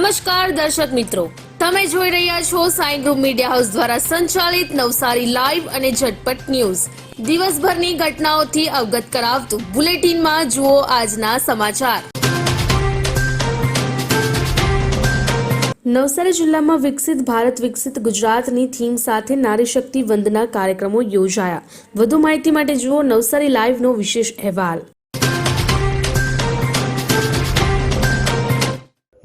નમસ્કાર દર્શક મિત્રો. તમે જોઈ રહ્યા છો સાઈ ગ્રુપ મીડિયા હાઉસ દ્વારા સંચાલિત નવસારી લાઈવ અને ઝટપટ ન્યૂઝ. દિવસભરની ઘટનાઓથી અવગત કરાવતું બુલેટિનમાં જુઓ આજના સમાચાર. નવસારી જિલ્લામાં વિકસિત ભારત, વિકસિત ગુજરાતની થીમ સાથે નારી શક્તિ વંદના કાર્યક્રમો યોજાયા. વધુ માહિતી માટે જુઓ નવસારી લાઈવનો વિશેષ અહેવાલ.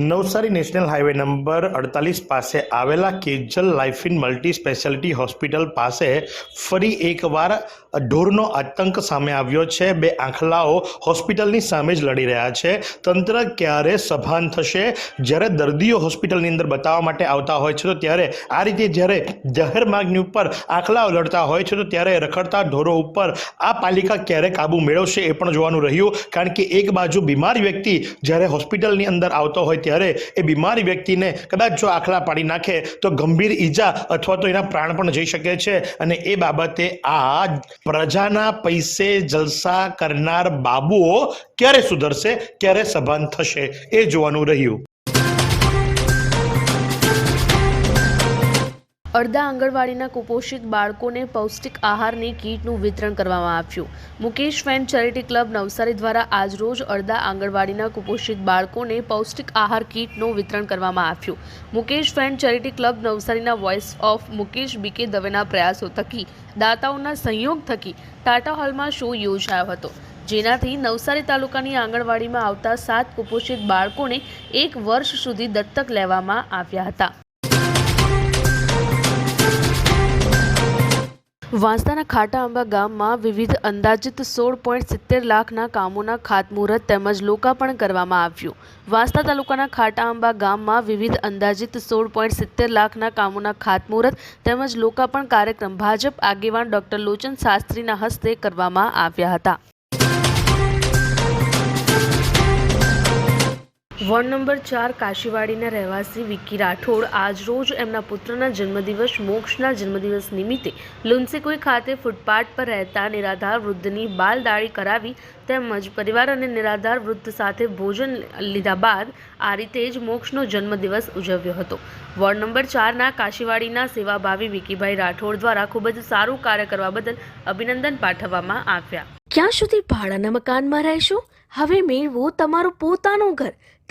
નવસારી નેશનલ હાઈવે નંબર અડતાલીસ પાસે આવેલા કેજલ લાઇફિન મલ્ટી સ્પેશિયાલિટી હોસ્પિટલ પાસે ફરી એકવાર ઢોરનો આતંક સામે આવ્યો છે. બે આંખલાઓ હોસ્પિટલની સામે જ લડી રહ્યા છે. તંત્ર ક્યારે સભાન થશે? જ્યારે દર્દીઓ હોસ્પિટલની અંદર બતાવવા માટે આવતા હોય છે, તો ત્યારે આ રીતે જ્યારે જાહેર માર્ગની ઉપર આંખલાઓ લડતા હોય છે, તો ત્યારે રખડતા ઢોરો ઉપર આ પાલિકા ક્યારે કાબુ મેળવશે એ પણ જોવાનું રહ્યું. કારણ કે એક બાજુ બીમાર વ્યક્તિ જ્યારે હોસ્પિટલની અંદર આવતો હોય ત્યારે એ બીમાર વ્યક્તિને કદાચ જો આખલા પાડી નાખે તો ગંભીર ઈજા અથવા તો એના પ્રાણ પણ જઈ શકે છે. અને એ બાબતે આ પ્રજાના પૈસે જલસા કરનાર બાબુઓ ક્યારે સુધરશે? ક્યારે સભાન થશે? એ જોવાનું રહ્યું. અડધા આંગણવાડીના કુપોષિત બાળકોને પૌષ્ટિક આહારની કીટનું વિતરણ કરવામાં આવ્યું. Mukesh fan charity club Navsari દ્વારા આજરોજ અડધા આંગણવાડીના કુપોષિત બાળકોને પૌષ્ટિક આહાર કીટનું વિતરણ કરવામાં આવ્યું. મુકેશ ફેન ચેરિટી ક્લબ નવસારીના વોઇસ ઓફ મુકેશ બીકે દવેના પ્રયાસો થકી, દાતાઓના સંયોગ થકી ટાટા હોલમાં શો યોજાયો હતો. જેનાથી નવસારી તાલુકાની આંગણવાડીમાં આવતા સાત કુપોષિત બાળકોને એક વર્ષ સુધી દત્તક લેવામાં આવ્યા હતા. વાંસદાના ખાટા આંબા ગામમાં વિવિધ અંદાજિત સોળ પોઈન્ટ સિત્તેર લાખના કામોના ખાતમુહૂર્ત તેમજ લોકાર્પણ કરવામાં આવ્યું. વાંસદા તાલુકાના ખાટા આંબા ગામમાં વિવિધ અંદાજિત સોળ પોઈન્ટ સિત્તેર લાખના કામોના ખાતમુહૂર્ત તેમજ લોકાર્પણ કાર્યક્રમ ભાજપ આગેવાન ડોક્ટર લોચન શાસ્ત્રીના હસ્તે કરવામાં આવ્યા હતા. વોર્ડ નંબર ચાર કાશીવાડીના રહેવાસી વિકી રાઠોડ આજરોજ એમના પુત્રના જન્મદિવસ, મોક્ષના જન્મદિવસ નિમિત્તે લુન્સીકોઈ ખાતે ફૂટપાથ પર રહેતા નિરાધાર વૃદ્ધની બાલદાળી કરાવી તેમજ પરિવાર અને નિરાધાર વૃદ્ધ સાથે ભોજન લીધા બાદ આ રીતે જ મોક્ષનો જન્મદિવસ ઉજવ્યો હતો. વોર્ડ નંબર ચારના કાશીવાડીના સેવાભાવી વિકીભાઈ રાઠોડ દ્વારા ખૂબ જ સારું કાર્ય કરવા બદલ અભિનંદન પાઠવવામાં આવ્યા. ક્યાં સુધી ભાડાના મકાનમાં રહેશો? હવે મેળવો તમારું પોતાનું ઘર.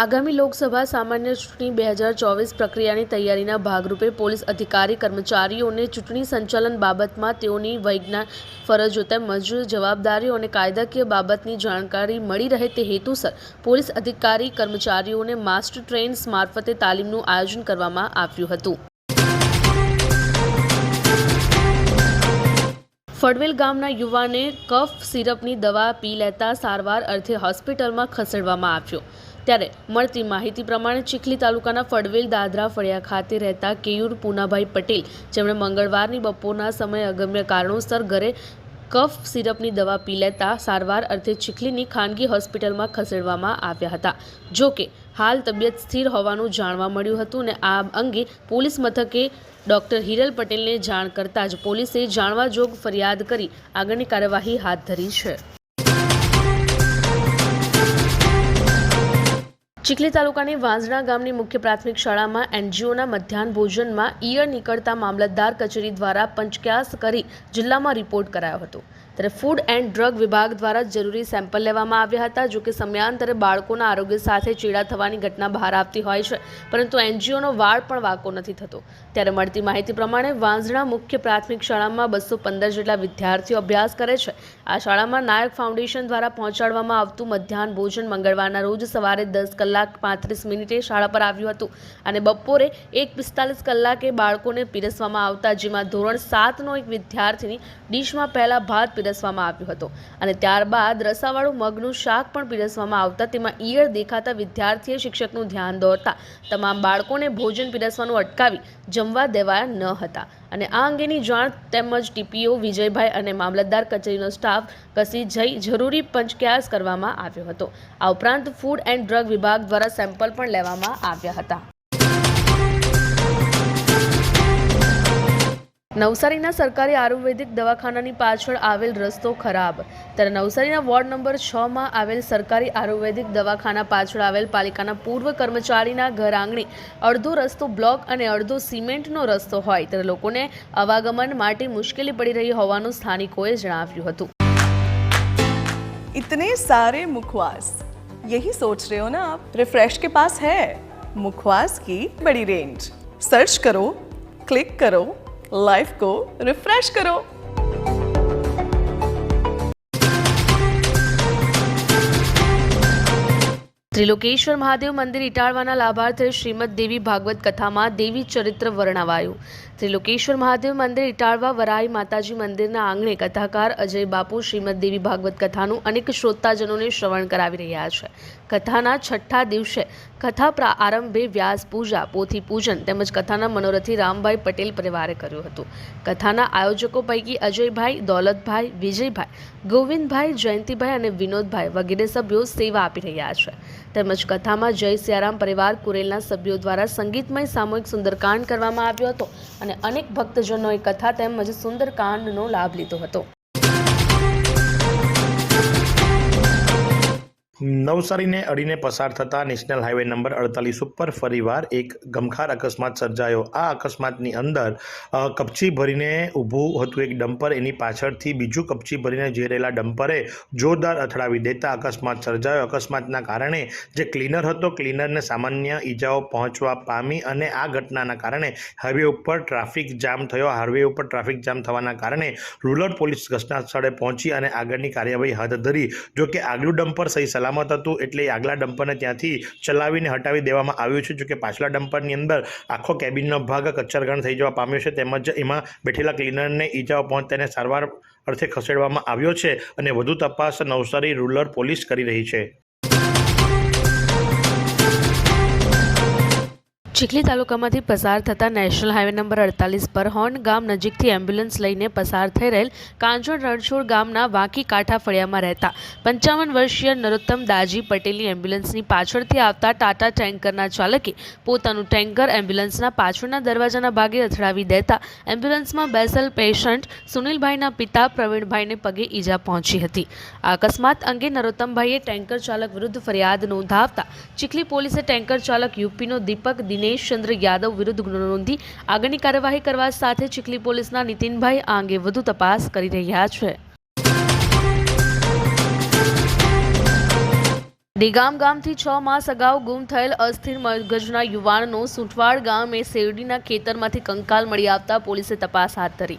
આગામી લોકસભા સામાન્ય ચૂંટણી બે હજાર ચોવીસ પ્રક્રિયાની તૈયારીના ભાગરૂપે પોલીસ અધિકારી, કર્મચારીઓને ચૂંટણી સંચાલન બાબતમાં તેઓની વૈજ્ઞાનિક ફરજો તેમજ જવાબદારીઓ અને કાયદાકીય બાબતની જાણકારી મળી રહે તે હેતુસર પોલીસ અધિકારી, કર્મચારીઓને માસ્ટર ટ્રેન્સ મારફતે તાલીમનું આયોજન કરવામાં આવ્યું હતું. ફડવેલ ગામના યુવાને કફ સિરપની દવા પી લેતા સારવાર અર્થે હોસ્પિટલમાં ખસેડવામાં આવ્યો. ત્યારે મળતી માહિતી પ્રમાણે ચીખલી તાલુકાના ફડવેલ દાદરા ફળિયા ખાતે રહેતા કેયુર પૂનાભાઈ પટેલ, જેમણે મંગળવારની બપોરના સમયે અગમ્ય કારણોસર ઘરે કફ સિરપની દવા પી લેતા સારવાર અર્થે ચીખલીની ખાનગી હોસ્પિટલમાં ખસેડવામાં આવ્યા હતા. જોકે હાલ તબિયત સ્થિર હોવાનું જાણવા મળ્યું હતું અને આ અંગે પોલીસ મથકે ડોક્ટર હિરલ પટેલને જાણ કરતાં જ પોલીસે જાણવા જોગ ફરિયાદ કરી આગળની કાર્યવાહી હાથ ધરી છે. ચીખલી તાલુકાની વાંઝણા ગામની મુખ્ય પ્રાથમિક શાળામાં એનજીઓના મધ્યાહન ભોજનમાં ઈયળ નીકળતા મામલતદાર કચેરી દ્વારા પંચક્યાસ કરી જિલ્લામાં રિપોર્ટ કરાયો હતો. ત્યારે ફૂડ એન્ડ ડ્રગ વિભાગ દ્વારા જરૂરી સેમ્પલ લેવામાં આવ્યા હતા જોકે સમયાંતરે બાળકોના આરોગ્ય સાથે ચેડા થવાની ઘટના બહાર આવતી હોય છે, પરંતુ એનજીઓનો વાળ પણ વાકો નથી થતો. ત્યારે મળતી માહિતી પ્રમાણે વાંઝણા મુખ્ય પ્રાથમિક શાળામાં બસો પંદર જેટલા વિદ્યાર્થીઓ અભ્યાસ કરે છે. આ શાળામાં નાયક ફાઉન્ડેશન દ્વારા પહોંચાડવામાં આવતું મધ્યાહન ભોજન મંગળવારના રોજ સવારે દસ કલાક પાંત્રીસ મિનિટે શાળા પર આવ્યું હતું અને બપોરે એક પિસ્તાલીસ કલાકે બાળકોને પીરસવામાં આવતા, જેમાં ધોરણ સાતનો એક વિદ્યાર્થીની ડીશમાં પહેલાં ભાત પીરસવામાં આવ્યો હતો અને ત્યારબાદ રસાવાળું મગનું શાક પણ પીરસવામાં આવતા, તેમાં ઈયળ દેખાતા વિદ્યાર્થીએ શિક્ષકનું ધ્યાન દોરતા તમામ બાળકોને ભોજન પીરસવાનું અટકાવી જમવા દેવા ન હતા. અને આ અંગેની જાણ તેમજ ટીપીઓ વિજયભાઈ અને મામલતદાર કચેરીનો સ્ટાફ કસી જઈ જરૂરી પંચક્યાસ કરવામાં આવ્યો હતો. આ ઉપરાંત ફૂડ એન્ડ ડ્રગ વિભાગ દ્વારા સેમ્પલ પણ લેવામાં આવ્યા હતા. નવસારીના સરકારી આયુર્વેદિક દવાખાનાની પાછળ આવેલ રસ્તો ખરાબ. ત્યારે નવસારીના વોર્ડ નંબર છમાં આવેલ સરકારી આયુર્વેદિક દવાખાના પાછળ આવેલ પાલિકાના પૂર્વ કર્મચારીના ઘર આંગણે અડધો રસ્તો બ્લોક અને અડધો સિમેન્ટનો રસ્તો હોય ત્યારે લોકોને આવાગમન માટે મુશ્કેલી પડી રહી હોવાનું સ્થાનિકોએ જણાવ્યું હતું. ઇતને સારે મુખવાસ. યહી સોચ રહે હો ના આપ. રિફ્રેશ કે પાસ હૈ. મુખવાસ કી બડી રેન્જ સર્ચ કરો ક્લિક કરો. લાઈફ કો રિફ્રેશ કરો. ત્રિલોકેશ્વર મહાદેવ મંદિર ઇટાળવાના લાભાર્થે શ્રીમદ દેવી ભાગવત કથામાં દેવી ચરિત્ર વર્ણવાયું. ત્રિલોકેશ્વર મહાદેવ મંદિર ઇટાળવા વરાઈ માતાજી મંદિરના આંગણે કથાકાર અજય બાપુ શ્રીમદ દેવી ભાગવત કથાનું અનેક શ્રોતાજનોને શ્રવણ કરાવી રહ્યા છે. કથાના છઠ્ઠા દિવસે કથા આરંભે વ્યાસ પૂજા, પોથી પૂજન તેમજ કથાના મનોરથી રામભાઈ પટેલ પરિવારે કર્યું હતું. કથાના આયોજકો પૈકી અજયભાઈ, દોલતભાઈ, વિજયભાઈ, ગોવિંદભાઈ, જયંતિભાઈ અને વિનોદભાઈ વગેરે સભ્યો સેવા આપી રહ્યા છે. તેમજ કથામાં જય સિયારામ પરિવાર કુરેલના સભ્યો દ્વારા સંગીતમય સામૂહિક સુંદરકાંડ કરવામાં આવ્યો હતો અને અનેક ભક્તજનોએ કથા તેમજ સુંદરકાંડનો લાભ લીધો હતો. નવસારીને અડીને પસાર થતા નેશનલ હાઈવે નંબર અડતાલીસ ઉપર ફરીવાર એક ગમખાર અકસ્માત સર્જાયો. આ અકસ્માતની અંદર કપચી ભરીને ઊભું હતું એક ડમ્પર. એની પાછળથી બીજું કપચી ભરીને જઈ રહેલા ડમ્પરે જોરદાર અથડાવી દેતા અકસ્માત સર્જાયો. અકસ્માતના કારણે જે ક્લીનર હતો, ક્લીનરને સામાન્ય ઈજાઓ પહોંચવા પામી અને આ ઘટનાના કારણે હાઈવે ઉપર ટ્રાફિક જામ થયો. હાઈવે ઉપર ટ્રાફિક જામ થવાના કારણે રૂરલ પોલીસ ઘટના સ્થળે પહોંચી અને આગળની કાર્યવાહી હાથ ધરી. જોકે આગલું ડમ્પર સહી સલામત હતું એટલે આગલા ડમ્પરને ત્યાંથી ચલાવીને હટાવી દેવામાં આવ્યું છે. જોકે પાછલા ડમ્પરની અંદર આખો કેબિનનો ભાગ કચ્છરગણ થઈ જવા પામ્યો છે. તેમજ એમાં બેઠેલા ક્લીનરને ઈજાઓ પહોંચતાને તેને સારવાર અર્થે ખસેડવામાં આવ્યો છે અને વધુ તપાસ નવસારી રૂરલ પોલીસ કરી રહી છે. ચીખલી તાલુકામાંથી પસાર થતા નેશનલ હાઈવે નંબર અડતાલીસ પર હોર્ન ગામ નજીકથી એમ્બ્યુલન્સ લઈને પસાર થઈ રહેલ કાંજોડ રણછોડ ગામના વાંકી કાંઠા ફળિયામાં રહેતા પંચાવન વર્ષીય નરોત્તમ દાજી પટેલની એમ્બ્યુલન્સની પાછળથી આવતા ટાટા ટેન્કરના ચાલકે પોતાનું ટેન્કર એમ્બ્યુલન્સના પાછળના દરવાજાના ભાગે અથડાવી દેતા એમ્બ્યુલન્સમાં બેસેલ પેશન્ટ સુનિલભાઈના પિતા પ્રવીણભાઈને પગે ઈજા પહોંચી હતી. આ અકસ્માત અંગે નરોત્તમભાઈએ ટેન્કર ચાલક વિરુદ્ધ ફરિયાદ નોંધાવતા ચીખલી પોલીસે ટેન્કર ચાલક યુપીનો દીપક દિનેશ ચંદ્ર યાદવ વિરુદ્ધ ગુનો નોંધી આગળની કાર્યવાહી કરવા સાથે ચીખલી પોલીસના નીતિનભાઈ આ અંગે વધુ તપાસ કરી રહ્યા છે. દેગામ ગામથી છ માસ અગાઉ ગુમ થયેલ અસ્થિર મગજના યુવાનનો સુંઠવાડ ગામે શેરડીના ખેતરમાંથી કંકાલ મળી આવતા પોલીસે તપાસ હાથ ધરી.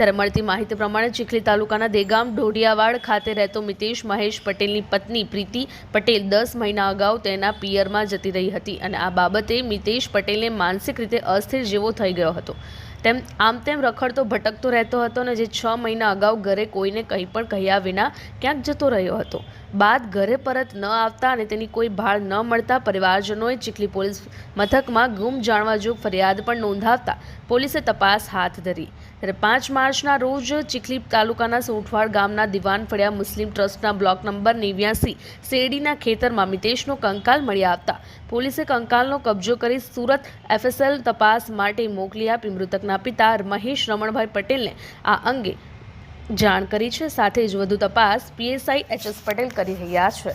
ત્યારે મળતી માહિતી પ્રમાણે ચીખલી તાલુકાના દેગામ ઢોડિયાવાડ ખાતે રહેતો મિતેશ મહેશ પટેલની પત્ની પ્રીતિ પટેલ દસ મહિના અગાઉ તેના પિયરમાં જતી રહી હતી અને આ બાબતે મિતેશ પટેલને માનસિક રીતે અસ્થિર જેવો થઈ ગયો હતો. તેમ, આમ તેમ રખડતો, ભટકતો રહેતો હતો અને જે છ મહિના અગાઉ ઘરે કોઈને કંઈ પણ કહ્યા વિના ક્યાંક જતો રહ્યો હતો. બાદ ઘરે પરત ન આવતા અને તેની કોઈ ભાળ ન મળતા પરિવારજનોએ ચીખલી પોલીસ મથકમાં ગુમ જાણવા જોગ ફરિયાદ પણ નોંધાવતા પોલીસે તપાસ હાથ ધરી. ત્યારે પાંચ માર્ચના રોજ ચીખલી તાલુકાના સોઠવાડ ગામના દિવાન ફળિયા મુસ્લિમ ટ્રસ્ટના બ્લોક નંબર નેવ્યાસી શેરડીના ખેતરમાં મિતેશનો કંકાલ મળી આવતા પોલીસે કંકાલનો કબજો કરી સુરત એફએસએલ તપાસ માટે મોકલી આપી મૃતકના પિતા મહેશ રમણભાઈ પટેલને આ અંગે જાણ કરી છે. સાથે જ વધુ તપાસ પીએસઆઈ એચ એસ પટેલ કરી રહ્યા છે.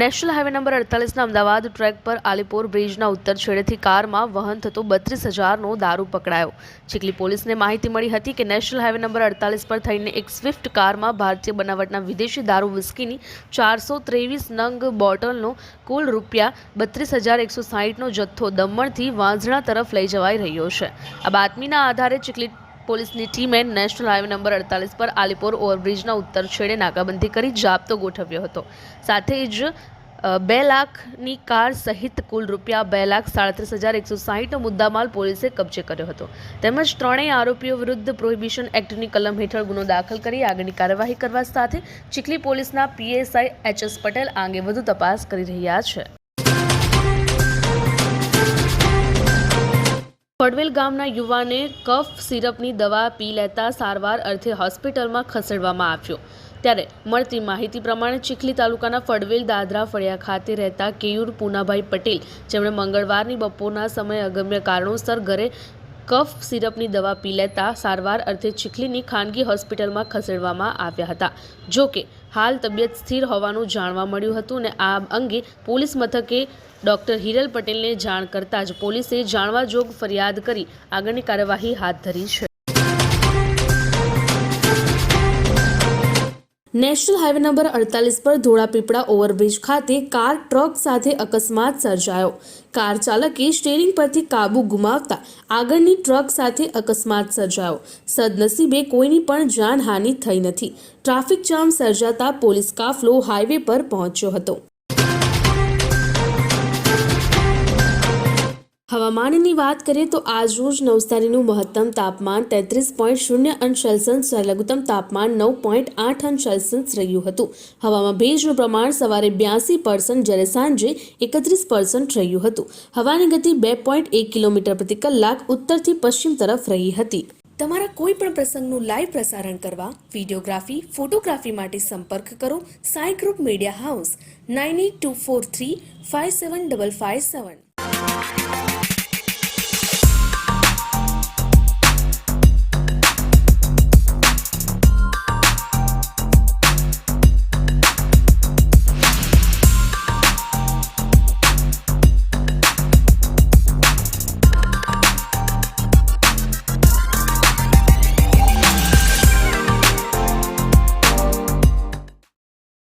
national highway number અડતાલીસના Ahmedabad track પર આલીપોર બ્રિજના ઉત્તર છેડેથી કારમાં વહન થતો બત્રીસ હજારનો દારૂ પકડાયો. ચીખલી પોલીસને માહિતી મળી હતી કે નેશનલ હાઈવે નંબર અડતાલીસ પર થઈને એક સ્વિફ્ટ કારમાં ભારતીય બનાવટના વિદેશી દારૂ વિસ્કીની ચારસો ત્રેવીસ નંગ બોટલનો કુલ રૂપિયા બત્રીસ હજાર એકસો સાહીઠનો જથ્થો દમણથી વાંઝણા તરફ લઈ જવાઈ રહ્યો છે. આ બાતમીના આધારે ચીખલી પોલીસની ટીમે નેશનલ હાઈવે નંબર અડતાલીસ પર આલીપોર ઓવરબ્રિજના ઉત્તર છેડે નાકાબંધી કરી જાપતો ગોઠવ્યો હતો. સાથે જ બે લાખની કાર સહિત કુલ રૂપિયા બે લાખ સાડત્રીસ હજાર એકસો સાહીઠનો મુદ્દામાલ પોલીસે કબજે કર્યો હતો. તેમજ ત્રણેય આરોપીઓ વિરુદ્ધ પ્રોહિબિશન એક્ટની કલમ હેઠળ ગુનો દાખલ કરી આગળની કાર્યવાહી કરવા સાથે ચીખલી પોલીસના પીએસઆઈ એચ એસ પટેલ આ અંગે વધુ તપાસ કરી રહ્યા છે. પડવેલ ગામના યુવાને કફ સિરપની દવા પી લેતા સારવાર અર્થે હોસ્પિટલમાં ખસેડવામાં આવ્યો. ત્યારે મળતી માહિતી પ્રમાણે ચીખલી તાલુકાના ફડવેલ દાદરા ફળિયા ખાતે રહેતા કેયુર પૂનાભાઈ પટેલ, જેમણે મંગળવારની બપોરના સમયે અગમ્ય કારણોસર ઘરે કફ સિરપની દવા પી લેતા સારવાર અર્થે ચીખલીની ખાનગી હોસ્પિટલમાં ખસેડવામાં આવ્યા હતા. જો કે હાલ તબિયત સ્થિર હોવાનું જાણવા મળ્યું હતું અને આ અંગે પોલીસ મથકે ડોક્ટર હિરલ પટેલને જાણ કરતાં જ પોલીસે જાણવા જોગ ફરિયાદ કરી આગળની કાર્યવાહી હાથ ધરી છે. નેશનલ હાઈવે નંબર અડતાલીસ પર ધોળાપીપળા ઓવરબ્રિજ ખાતે કાર, ટ્રક સાથે અકસ્માત સર્જાયો. કાર ચાલકે સ્ટેરિંગ પરથી કાબુ ગુમાવતા આગળની ટ્રક સાથે અકસ્માત સર્જાયો. સદનસીબે કોઈની પણ જાનહાનિ થઈ નથી. ટ્રાફિક જામ સર્જાતા પોલીસ કાફલો હાઈવે પર પહોંચ્યો હતો. હવામાનની વાત કરીએ તો આજરોજ નવસારીનું મહત્તમ તાપમાન તેત્રીસ પોઈન્ટ શૂન્ય અંશ સેલ્સિયસ જ્યારે લઘુત્તમ તાપમાન નવ પોઈન્ટ આઠ અંશ સેલ્સિયસ રહ્યું હતું. હવામાં ભેજનું પ્રમાણ સવારે બ્યાસી પર્સન્ટ જ્યારે સાંજે એકત્રીસ પર્સન્ટ રહ્યું હતું. હવાની ગતિ બે પોઈન્ટ એક કિલોમીટર પ્રતિ કલાક ઉત્તરથી પશ્ચિમ તરફ રહી હતી. તમારા કોઈ પણ પ્રસંગનું લાઈવ પ્રસારણ કરવા વિડીયોગ્રાફી, ફોટોગ્રાફી માટે સંપર્ક કરો Sai group media house, nine eight two four three five seven double five seven.